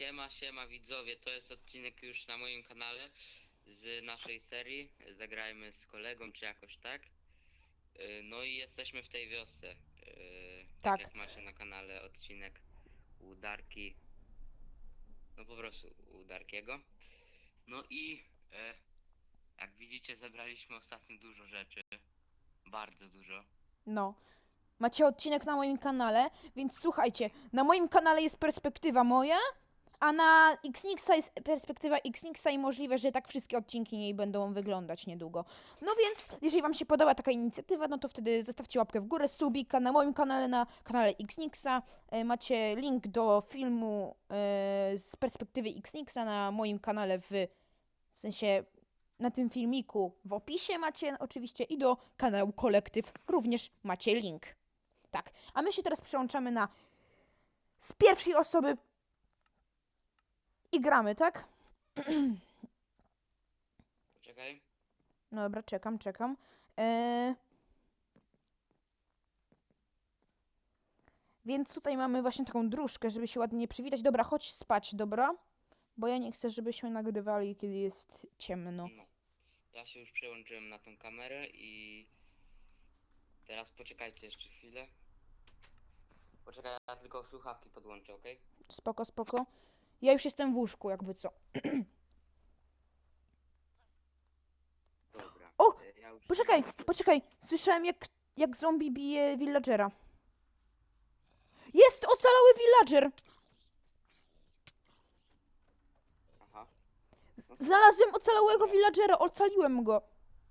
Siema, siema widzowie, to jest odcinek już na moim kanale z naszej serii Zagrajmy z kolegą, czy jakoś tak. Yy, No i jesteśmy w tej wiosce. Yy, Tak. Tak jak macie na kanale odcinek u Darki. No po prostu u Darkiego. No i e, jak widzicie zebraliśmy ostatnio dużo rzeczy. Bardzo dużo. No. Macie odcinek na moim kanale, więc słuchajcie, na moim kanale jest perspektywa moja, a na Xnixa jest perspektywa Xnixa i możliwe, że tak wszystkie odcinki niej będą wyglądać niedługo. No więc, jeżeli wam się podoba taka inicjatywa, no to wtedy zostawcie łapkę w górę, subika na moim kanale, na kanale Xnixa. E, Macie link do filmu e, z perspektywy Xnixa na moim kanale w, w sensie na tym filmiku w opisie macie oczywiście i do kanału Kolektyw również macie link. Tak, a my się teraz przełączamy na z pierwszej osoby i gramy, tak? Poczekaj. No dobra, czekam, czekam. Eee... Więc tutaj mamy właśnie taką dróżkę, żeby się ładnie przywitać. Dobra, chodź spać, dobra? Bo ja nie chcę, żebyśmy nagrywali, kiedy jest ciemno. No. Ja się już przełączyłem na tą kamerę i teraz poczekajcie jeszcze chwilę. Poczekaj, ja tylko słuchawki podłączę, ok? Spoko, spoko. Ja już jestem w łóżku, jakby co. Dobra. O! e, Ja już Poczekaj, poczekaj. Słyszałem, jak, jak zombie bije villagera. Jest ocalały villager! Aha. Znalazłem ocalałego villagera, ocaliłem go.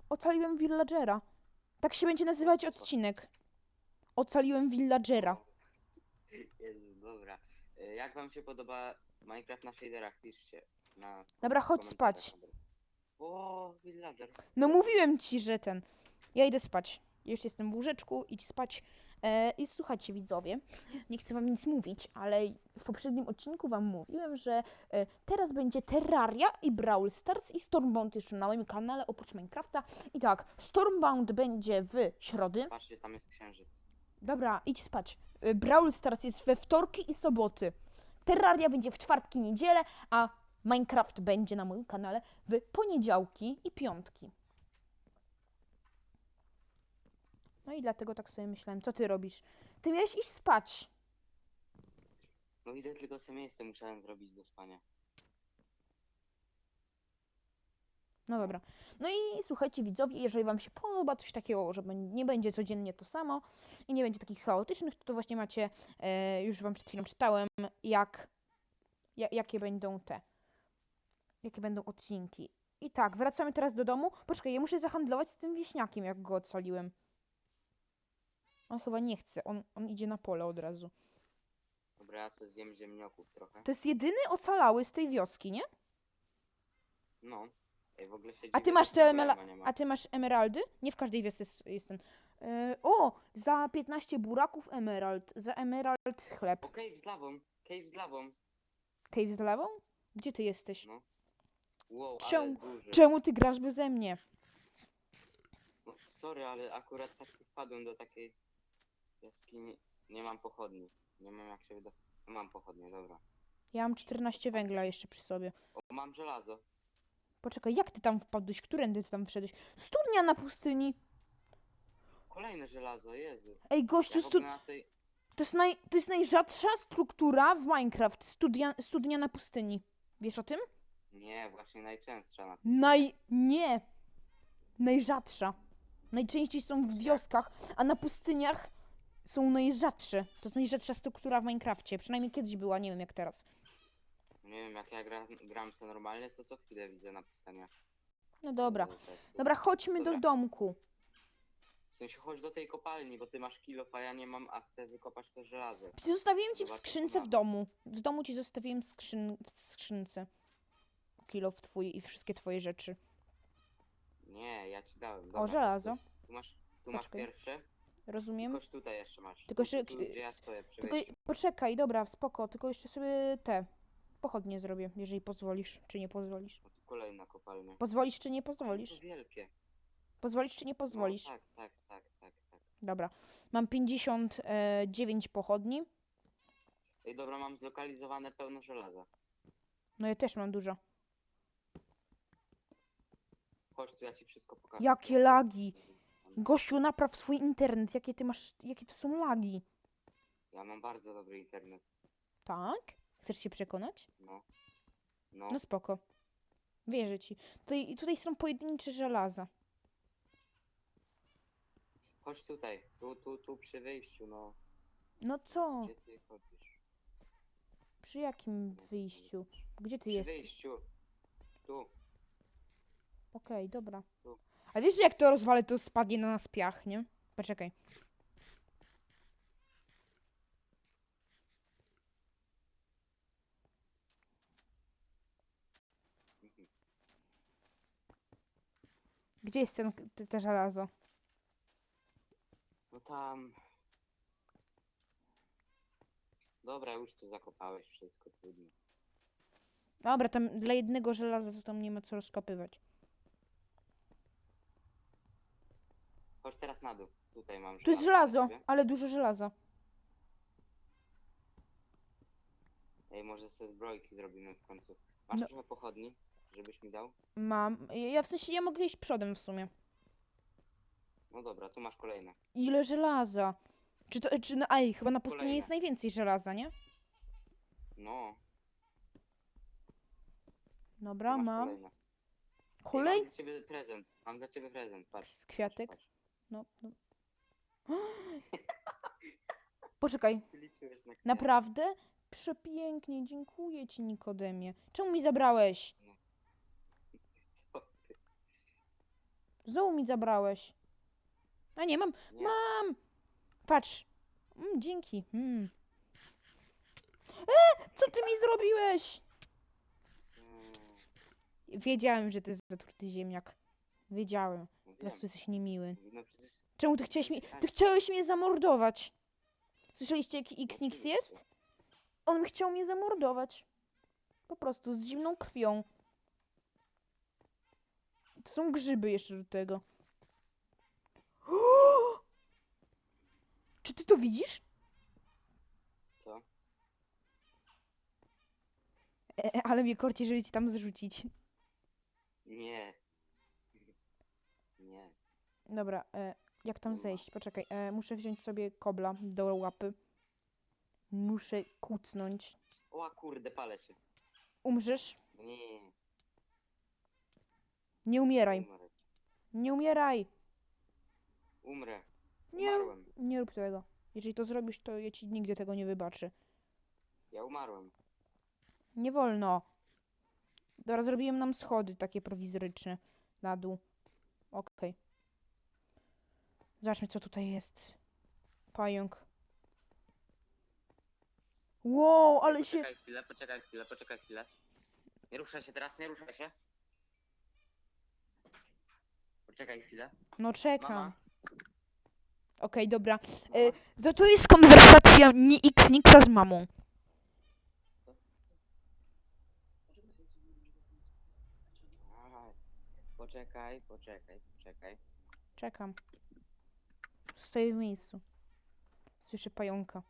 Ocaliłem villagera. Tak się będzie nazywać odcinek. Ocaliłem villagera. Jezu, dobra. E, Jak wam się podoba Minecraft na shaderach? Piszcie. Na Dobra, chodź komentarzach spać. O, villager. No mówiłem ci, że ten. Ja idę spać. Już jestem w łóżeczku, idź spać. E, I słuchajcie, widzowie, nie chcę wam nic mówić, ale w poprzednim odcinku wam mówiłem, że e, teraz będzie Terraria i Brawl Stars i Stormbound jeszcze na moim kanale oprócz Minecrafta. I tak, Stormbound będzie w środy. Patrzcie, tam jest księżyc. Dobra, idź spać. Y, Brawl Stars jest we wtorki i soboty. Terraria będzie w czwartki, niedzielę, a Minecraft będzie na moim kanale w poniedziałki i piątki. No i dlatego tak sobie myślałem, co ty robisz? Ty miałeś iść spać. No idę tylko sobie miejsce musiałem zrobić do spania. No dobra. No i słuchajcie, widzowie, jeżeli Wam się podoba coś takiego, że nie będzie codziennie to samo i nie będzie takich chaotycznych, to, to właśnie macie, e, już Wam przed chwilą czytałem, jak, ja, jakie będą te, jakie będą odcinki. I tak, wracamy teraz do domu. Poczekaj, ja muszę zahandlować z tym wieśniakiem, jak go ocaliłem. On chyba nie chce, on, on idzie na pole od razu. Dobra, ja sobie zjem ziemnioków trochę. To jest jedyny ocalały z tej wioski, nie? No. Ej, w ogóle się A ty dziwię, masz że te emela- nie ma. A ty masz emeraldy? Nie w każdej wiosce jest, jest ten. E, o! Za 15 buraków emerald. Za emerald chleb. O, cave z lawą. Cave z lawą. Cave z lawą? Gdzie ty jesteś? No. Wow, Czemu- ale duży. Czemu ty grasz beze mnie? No, sorry, ale akurat tak wpadłem do takiej jaskini. Nie mam pochodni. Nie mam jak się wyda... No, mam pochodnie, dobra. Ja mam 14 węgla jeszcze przy sobie. O, mam żelazo. Poczekaj, jak ty tam wpadłeś? Którędy ty tam wszedłeś? Studnia na pustyni! Kolejne żelazo, Jezu. Ej, gościu, Ja w stu... ogóle na tej... to, jest naj... to jest najrzadsza struktura w Minecraft. Studia... Studnia na pustyni. Wiesz o tym? Nie, właśnie najczęstsza na Naj... Nie! Najrzadsza. Najczęściej są w wioskach, a na pustyniach są najrzadsze. To jest najrzadsza struktura w Minecrafcie. Przynajmniej kiedyś była, nie wiem jak teraz. Nie wiem, jak ja gra, gram sobie normalnie, to co chwilę widzę na pustaniach. No dobra. To- Dobra, chodźmy do Dobra. domku. W sensie chodź do tej kopalni, bo ty masz kilo, a ja nie mam, a chcę wykopać to żelazo. Zostawiłem ci w Zobaczę, skrzynce co w mam. domu. W domu ci zostawiłem skrzyn... w skrzynce. Kilo w twój i wszystkie twoje rzeczy. Nie, ja ci dałem. O, Dobra, żelazo. Tu, tu masz, tu masz Poczekaj. pierwsze, Rozumiem? tylko tutaj jeszcze masz. Tylko tu, jeszcze- tu, gdzie ja stoję przy Tylko wejściu. poczekaj, dobra, spoko. Tylko jeszcze sobie te pochodnie zrobię, jeżeli pozwolisz, czy nie pozwolisz. O, tu kolejna kopalnia. Pozwolisz, czy nie To pozwolisz? wielkie. Pozwolisz, czy nie pozwolisz? No, tak, tak, tak, tak, tak. Dobra. Mam 59 pochodni. Ej, dobra, mam zlokalizowane pełno żelaza. No ja też mam dużo. Chodź tu, ja ci wszystko pokażę. Jakie lagi. Gościu, napraw swój internet. Jakie ty masz, jakie to są lagi. Ja mam bardzo dobry internet. Tak? Chcesz się przekonać? No. No. No spoko. Wierzę ci. Tutaj, tutaj są pojedyncze żelaza. Chodź tutaj. Tu, tu, tu przy wyjściu, no. No co? Gdzie ty chodzisz? Przy jakim wyjściu? Gdzie ty Przy jesteś? wyjściu. Tu. Okej, dobra. Tu. A wiesz, że jak to rozwalę, to spadnie na nas piach, nie? Poczekaj. Gdzie jest ten, te, te żelazo? No tam. Dobra, już to zakopałeś wszystko, trudno. Dobra, tam dla jednego żelaza to tam nie ma co rozkopywać. Chodź teraz na dół. Tutaj mam Tu jest żelazo ale dużo żelaza. Ej, może sobie zbrojki zrobimy w końcu. Masz No. trochę pochodni, żebyś mi dał? Mam. Ja w sensie, ja mogę iść przodem w sumie. No dobra, tu masz kolejne. Ile żelaza? Czy to, czy, no, ej, chyba na pustyni Kolejne. jest najwięcej żelaza, nie? No. tu Dobra, masz mam. Kolejne. Ej, Kolej? Mam dla ciebie prezent. Mam dla ciebie prezent. Patrz. patrz, Kwiatek? patrz. No, no. Poczekaj, Liczyłeś na kwiatek. naprawdę? Przepięknie, dziękuję ci, Nikodemie. Czemu mi zabrałeś? Co ty? Znowu mi zabrałeś. A nie, mam, Nie. mam! Patrz. Mm, dzięki. Mm. E, co ty mi zrobiłeś? Mm, Wiedziałem, że to jest zatruty ziemniak. Wiedziałem. Po prostu jesteś niemiły. No przecież Czemu ty chciałeś mnie... Ty chciałeś mnie zamordować. Słyszeliście, jaki Xnix jest? On chciał mnie zamordować. Po prostu, z zimną krwią. To są grzyby jeszcze do tego. Czy ty to widzisz? Co? E, e, ale mnie korci, żeby cię tam zrzucić. Nie. Nie. Dobra, e, jak tam zejść? Poczekaj, e, muszę wziąć sobie kobla do łapy. Muszę kucnąć. O kurde, palę się. Umrzesz? Nie. Nie umieraj. Nie umieraj! Umrę. Nie, Umarłem. nie rób tego. Jeżeli to zrobisz, to ja ci nigdy tego nie wybaczę. Ja umarłem. Nie wolno. Dobra, zrobiłem nam schody takie prowizoryczne na dół. Okej. Zobaczmy, co tutaj jest. Pająk. Wow, ale się... Poczekaj chwilę, poczekaj chwilę, poczekaj chwilę. Nie ruszaj się teraz, nie ruszaj się. Poczekaj chwilę. No czekam. Mama. Okej, dobra. E, to, to jest konwersacja ni X, Nixa z mamą. Aj, Poczekaj, poczekaj, poczekaj. Czekam. Stoję w miejscu. Słyszę pająka.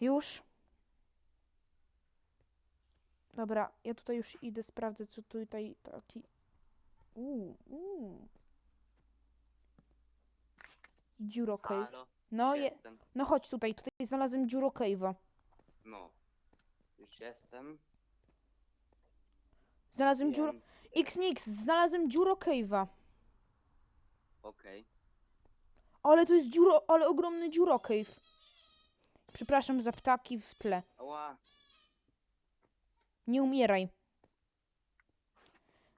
Już? Dobra, ja tutaj już idę, sprawdzę, co tutaj taki... Uuu, uuu. Dziuro cave. Halo, No, je... jestem. no chodź tutaj, tutaj znalazłem dziuro cave'a. No. Już jestem. Znalazłem dziuro... Więc... Xnix, znalazłem dziuro cave'a. Okej. Ale to jest dziuro, ale ogromny dziuro cave. Przepraszam za ptaki w tle. Ała. Nie umieraj.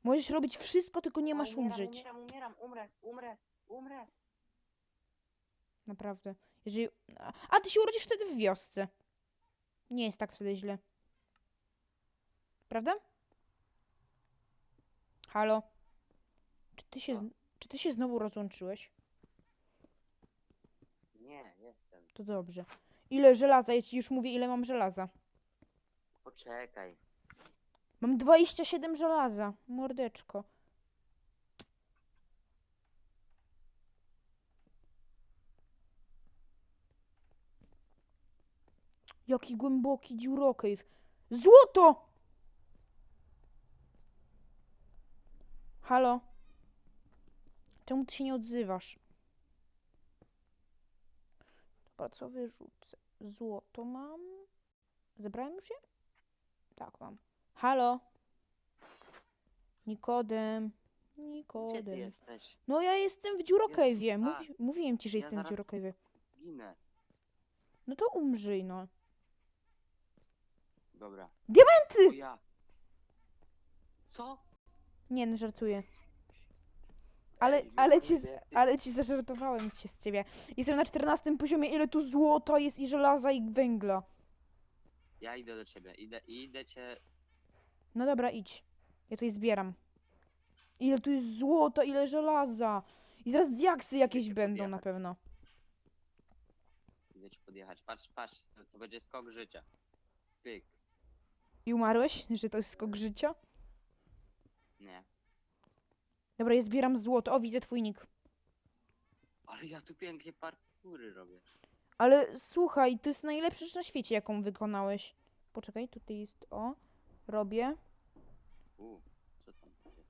Możesz robić wszystko, tylko nie masz umieram, umrzeć. Umieram, umieram, umrę, umrę, umrę. Naprawdę. Jeżeli... A- ty się urodzisz wtedy w wiosce. Nie jest tak wtedy źle. Prawda? Halo? Czy ty się. Czy ty się znowu rozłączyłeś? Nie, jestem. To dobrze. Ile żelaza? Ja ci już mówię, ile mam żelaza. Poczekaj. Mam 27 żelaza. Mordeczko. Jaki głęboki dziurokejw. Złoto! Halo? Czemu ty się nie odzywasz? Dobra, co wyrzucę? Złoto mam. Zebrałem już je? Tak, mam. Halo? Nikodem. Gdzie ty Nikodem. jesteś? No ja jestem w dziurocave'ie. Jezu, Mówi, mówiłem ci, że Ja jestem w zaraz- dziurocave'ie. Ginę. No to umrzyj, no. Dobra. Diamenty! ja. Co? Nie, no żartuję. Ale, Ej, ale, żeby ci, z- diamenty. ale ci zażartowałem się z ciebie. Jestem na 14 poziomie, ile tu złota jest i żelaza i węgla. Ja idę do ciebie. Idę, idę cię. No dobra, idź. Ja tutaj zbieram. Ile tu jest złota, ile żelaza. I zaraz diaksy jakieś będą na podjechać. pewno. Idę ci podjechać. Patrz, patrz. To, to będzie skok życia. Pyk. I umarłeś, że to jest skok życia? Nie. Dobra, ja zbieram złoto. O, widzę twój nick. Ale ja tu pięknie parkury robię. Ale słuchaj, to jest najlepsza rzecz na świecie, jaką wykonałeś. Poczekaj, tutaj jest o. Robię. U, co tam jest?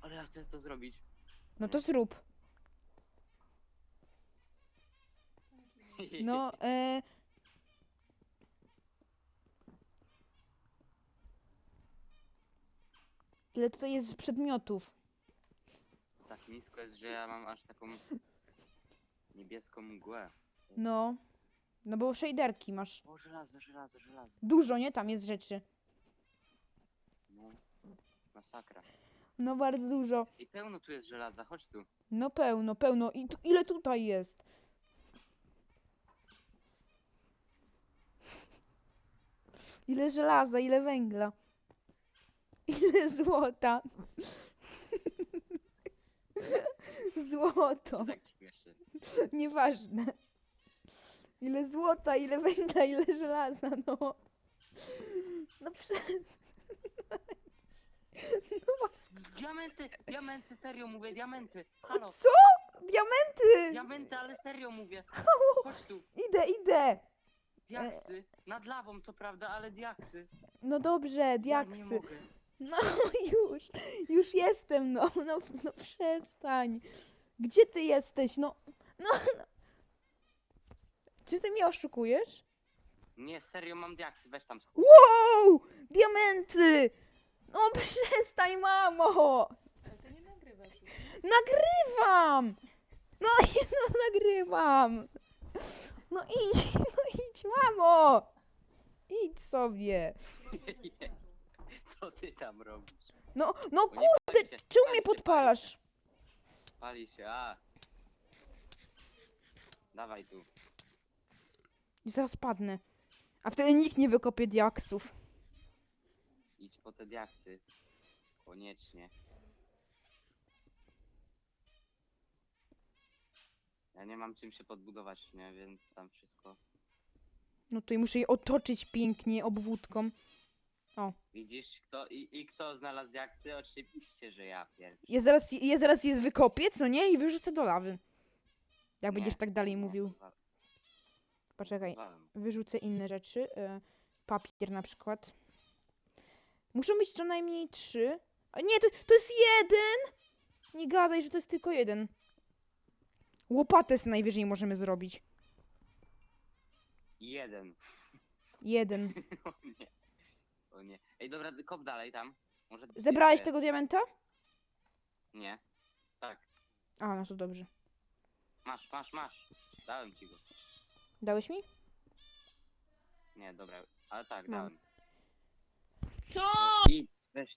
Ale ja chcę to zrobić. No to zrób. No, e... Ile tutaj jest przedmiotów? tak nisko jest, że ja mam aż taką niebieską mgłę. No. No bo shaderki masz. O, żelazo, żelazo, żelazo. Dużo, nie? Tam jest rzeczy. No, masakra. No bardzo dużo. I pełno tu jest żelaza, chodź tu. No pełno, pełno. I tu, ile tutaj jest? Ile żelaza, ile węgla. Ile złota. Złoto. Tak śmieszy? Nieważne. Ile złota, ile węgla, ile żelaza, no. No przez... No was... Diamenty, diamenty, serio mówię, diamenty. Halo, Co? Diamenty! diamenty, ale serio mówię. Chodź tu, Idę, idę. diaksy. Nad lawą, co prawda, ale diaksy. No dobrze, Ja nie diaksy. mogę. No już, już jestem, no, no, no przestań. Gdzie ty jesteś? No, no, no. Czy ty mnie oszukujesz? Nie, serio mam diaksy, weź tam. schowaj. Wow! Diamenty! No przestań, mamo! Ale ty nie nagrywasz już. Nagrywam! No, no nagrywam! No idź, no idź, mamo! Idź sobie. Co ty tam robisz? No, no nie kurde, pali się, czemu pali mnie się, podpalasz? Pali się, a. Dawaj tu. I zaraz padnę. A wtedy nikt nie wykopie diaksów. Idź po te diaksy. Koniecznie. Ja nie mam czym się podbudować, nie? Więc tam wszystko. No tutaj muszę je otoczyć pięknie obwódką. Widzisz, kto i, i kto znalazł diaksy? Oczywiście, że ja pierwszy. Ja zaraz, ja zaraz je wykopię, co nie? I wyrzucę do lawy. Jak Nie, będziesz tak dalej mówił. Poczekaj, wyrzucę inne rzeczy. e, Papier na przykład. Muszą być co najmniej trzy. A nie, to, to jest jeden! Nie gadaj, że to jest tylko jeden. Łopatę z najwyżej możemy zrobić. Jeden. Jeden. o nie. O nie. Ej, dobra, kop dalej tam. Może Zebrałeś tego diamenta? Nie. Tak. A, no to dobrze. Masz, masz, masz. Dałem ci go. Dałeś mi? Nie, dobra. Ale tak, Mam. dałem. Co? No, idź, weź